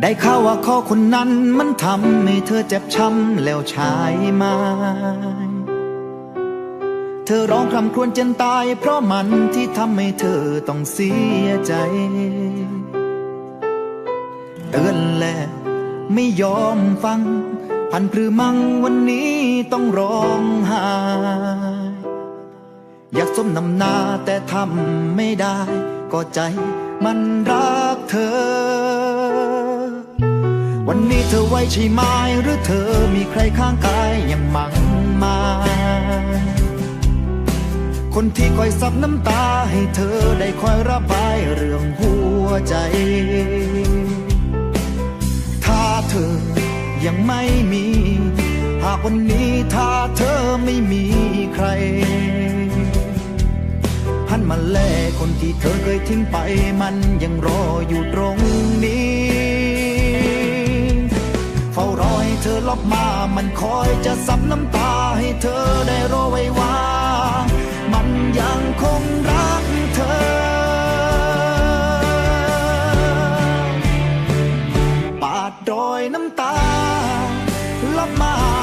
ได้ข่าวว่าเขาคนนั้นมันทำให้เธอเจ็บช้ำแล้วใชายไมาเธอร้องคำครวญจนตาย เพราะมันที่ทำให้เธอต้องเสียใจ เตือนแล้วไม่ยอมฟัง พันพรือมังวันนี้ต้องร้องไห้อยากสมนำหน้าแต่ทำไม่ได้ ก็ใจมันรักเธอ วันนี้เธอไว้ใช่ไหมหรือเธอมีใครข้างกายยังมั่งมา คนที่คอยซับน้ำตาให้เธอได้คอยระบายเรื่องหัวใจ ถ้าเธอยังไม่มี หากวันนี้ถ้าเธอไม่มีใครหันมาแลคนที่เธอเคยทิ้งไปมันยังรออยู่ตรงนี้ อให้เธอลบมา มันคอยจะซับน้ำตาให้เธอได้รอไว้ว่า มันยังคงรักเธอ ปาดรอยน้ำตาลบมา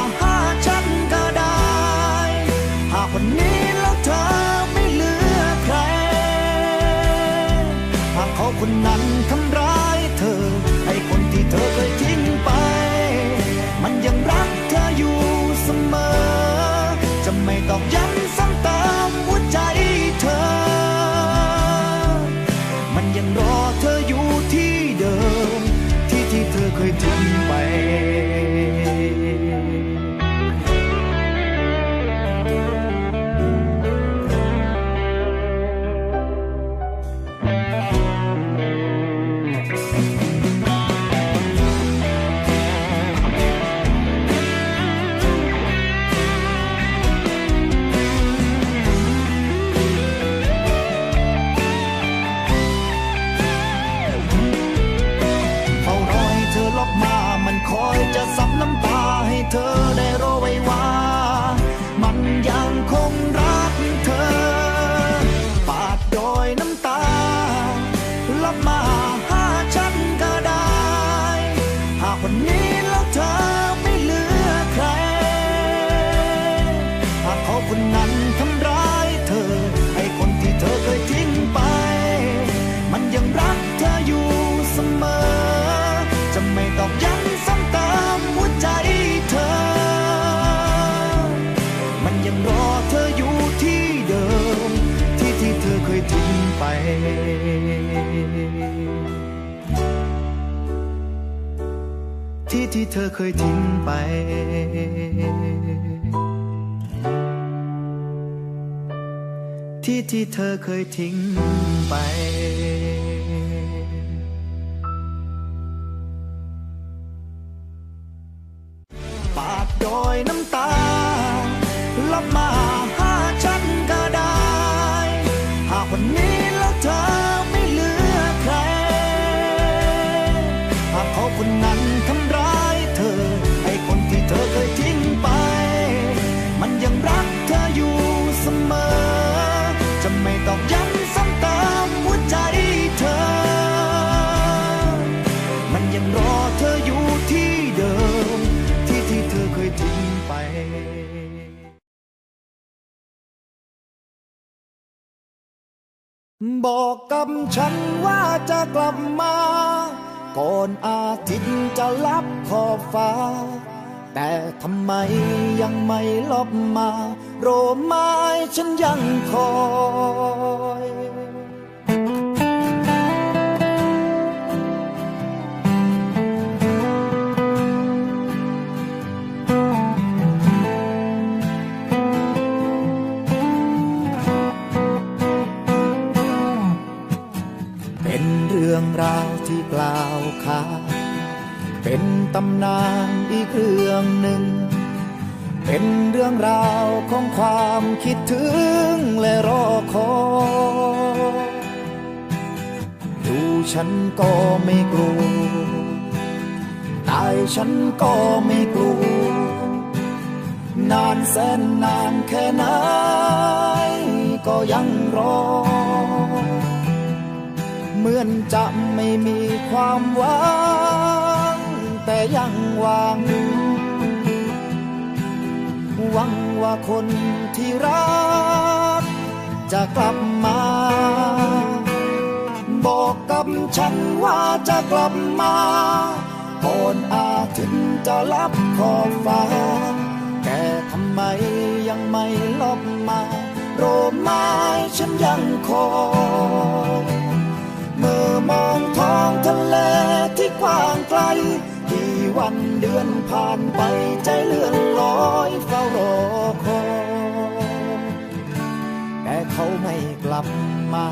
ไป ที่ที่เธอเคยทิ้งไป ที่ที่เธอเคยทิ้งไปปาดดอยน้ำตาลับมา ไปบอกกับฉันว่าจะกลับมา ก่อนอาทิตย์จะลับขอบฟ้า แต่ทำไมยังไม่ลบมา โรไม้ฉันยังคอย คิดถึงและรอคอยดูฉันก็ไม่กลัว ตายฉันก็ไม่กลัว นานแสนนานแค่ไหนก็ยังรอ เหมือนจะไม่มีความหวังแต่ยังหวังหวัง ว่าคนที่รัก จะกลับมา บอกกับฉันว่าจะกลับมาก่อนอาทิตย์จะรับขอบฟ้า แต่ทำไมยังไม่ลบมา โรมไม้ฉันยังคอยเมื่อมองท้องทะเลที่กว้างไกล วันเดือนผ่านไปใจเลื่อนลอยเฝ้ารอคอยแต่เขาไม่กลับมา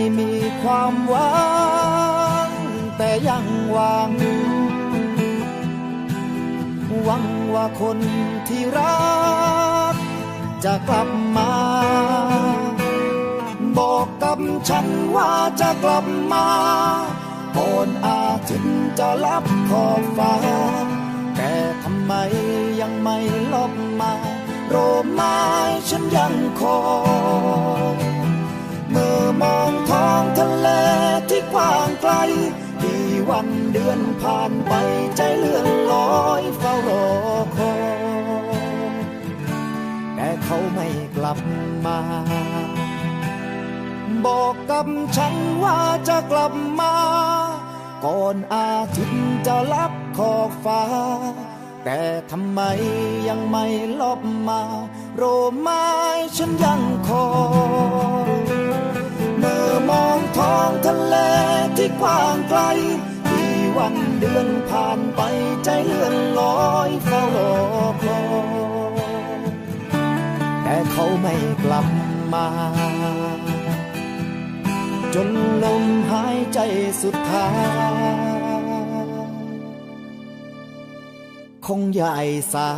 ม่มีความหวัง แต่ยังหวัง หวังว่าคนที่รัก จะกลับมา บอกกับฉันว่าจะกลับมาก่อนอาทิตย์จะรับขอบฟ้า แต่ทำไมยังไม่ลบมา โรมไม้ฉันยังคอย มองท้องทะเลที่กว้างไกลที่วันเดือนผ่านไปใจเลื่อนลอยเฝ้ารอคอยแต่เขาไม่กลับมา บอกกับฉันว่าจะกลับมา ก่อนอาทิตย์จะรับขอบฟ้า แต่ทำไมยังไม่ลบมา โรมไม้ฉันยังคอย เมื่อมองท้องทะเลที่กว้างไกล ที่วันเดือนผ่านไปใจเลื่อนลอยเฝ้ารอคอยแต่เขาไม่กลับมา จนลมหายใจสุดท้ายคงใหญ่สา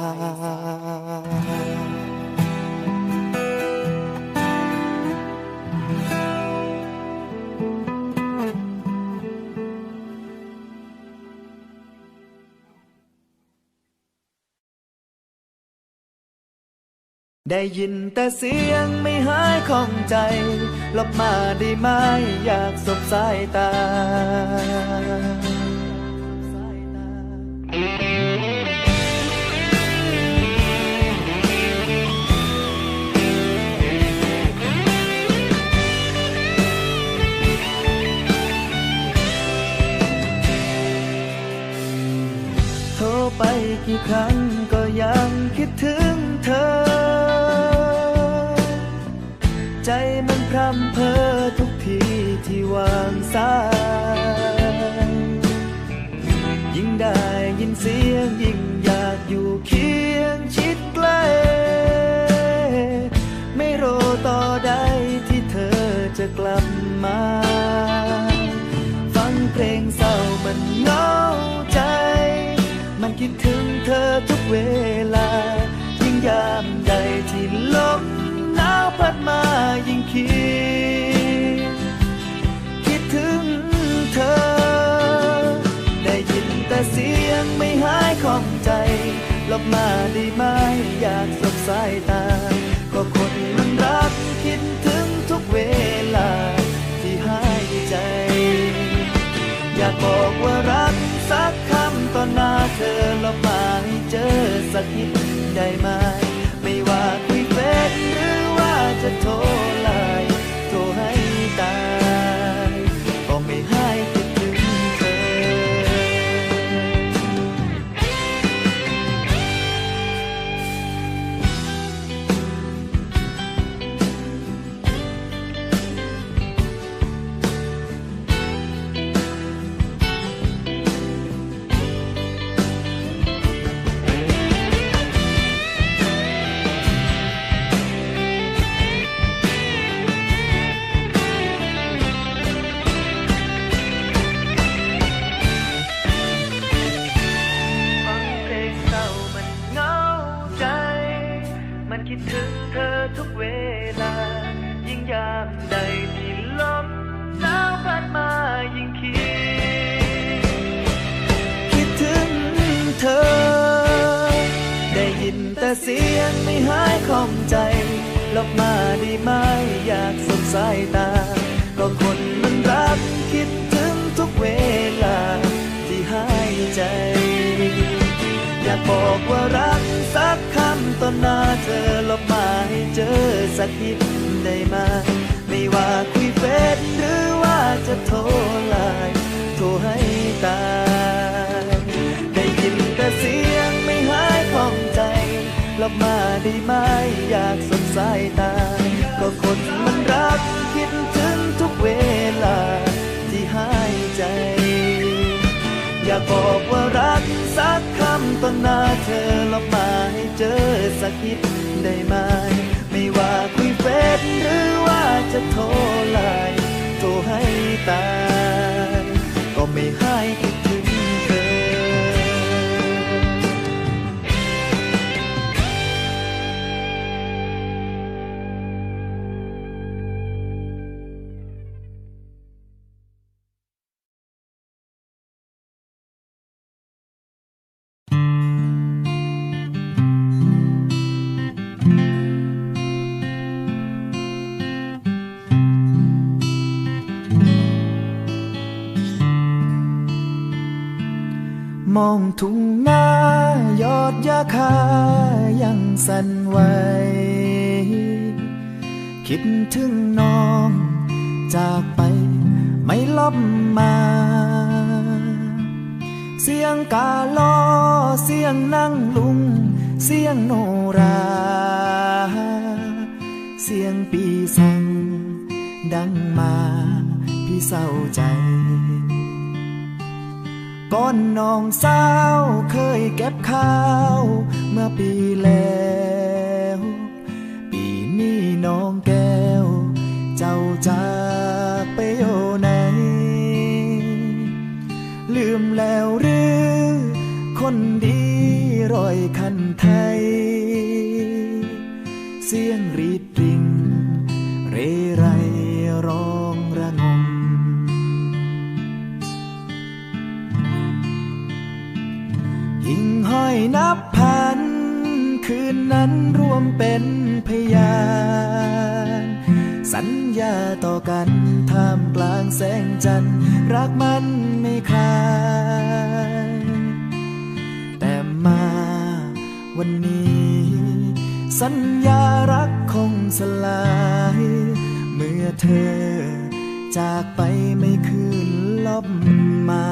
ได้ยินแต่เสียงไม่หายของใจหลบมาได้ไหมอยากสบสายตา โทรไปกี่ครั้งก็ยังคิดถึงเธอ มันพร่ำเพอทุกทีที่วางสายยิ่งได้ยินเสียงยิ่งอยากอยู่เคียงชิดใกล้ไม่รอต่อได้ที่เธอจะกลับมา ฟังเพลงเศร้ามันเหงาใจ มันคิดถึงเธอทุกเว ใจลบมาได้ไหมอยากสบสายตา ก็คนมันรักคิดถึงทุกเวลา ที่หายใจ อยากบอกว่ารักสักคำต่อหน้าเธอลบมาให้เจอสักนิดได้ไหม ไม่ว่าคุยเฟซหรือว่าจะโทร เสียงไม่หายคล่องใจ ลบมาดีไหมอยากสบสายตา ก็คนมันรักคิดถึงทุกเวลา ที่หายใจ อยากบอกว่ารักสักคำต่อหน้าเธอลบมาให้เจอสักทีได้ไหมไม่ว่าคุยเฟซหรือว่าจะโทร บอกว่ารักสักคำตอนหน้าเธอลบมาให้เจอสักทีได้ไหม ไม่ว่าคุยเฟซหรือว่าจะโทรไลน์โทรให้ตาย มองทุ่งนายอดยาคายังสั่นไหว คิดถึงน้องจากไปไม่ลบมา เสียงกาล้อเสียงนั่งลุง เสียงโนรา เสียงปีสังดังมาพี่เศร้าใจ ก่อนน้องสาวเคยเก็บข้าว เมื่อปีแล้ว ปีนี้น้องแก้ว เจ้าจากไปโยไหน ลืมแล้วหรือ คนดีรอยคันไทย เสียงรี นับพัน คืนนั้นรวมเป็นพยาน สัญญาต่อกันท่ามกลางแสงจันทร์รักมันไม่คลายแต่มาวันนี้ สัญญารักคงสลาย เมื่อเธอจากไปไม่คืนลบมา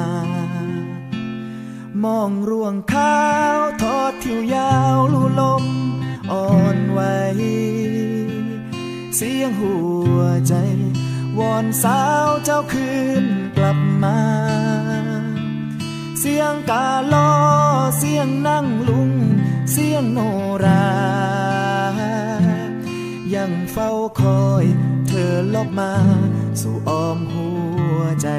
มองร่วงข้าวทอดทิวยาวลู่ลมอ่อนไหวเสียงหัวใจ วอนสาวเจ้าคืนกลับมา เสียงกาล้อเสียงนั่งลุง เสียงโนรา ยังเฝ้าคอยเธอลบมา สู่อ้อมหัวใจ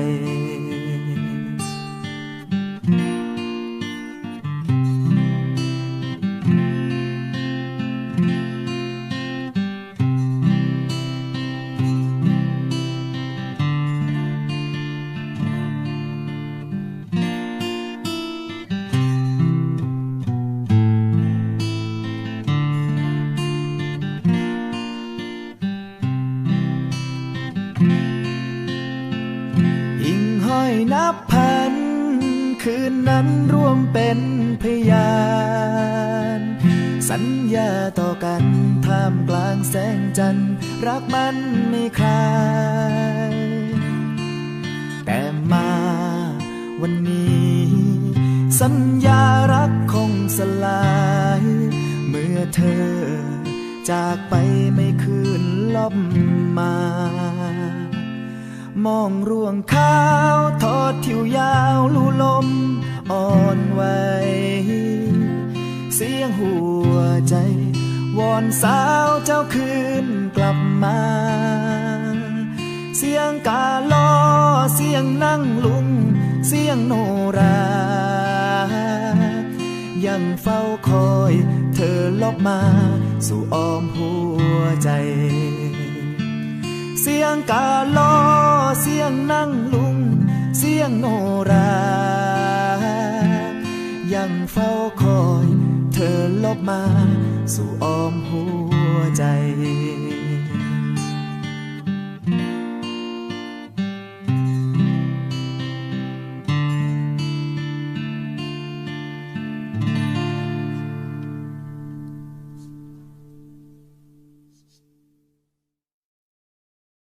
นับพัน คืนนั้นรวมเป็นพยาน สัญญาต่อกันท่ามกลางแสงจันทร์รักมันไม่คลายแต่มาวันนี้ สัญญารักคงสลาย เมื่อเธอจากไปไม่คืนลบมา มองร่วงข้าวทอดทิวยาวลู่ลมอ่อนไหวเสียงหัวใจ วอนสาวเจ้าคืนกลับมา เสียงกาล้อเสียงนั่งลุง เสียงโนรา ยังเฝ้าคอยเธอลบมา สู่อ้อมหัวใจ เสียงกาล้อ เสียงนั่งลุง เสียงโนรา ยังเฝ้าคอย เธอลบมา สู่อ้อมหัวใจ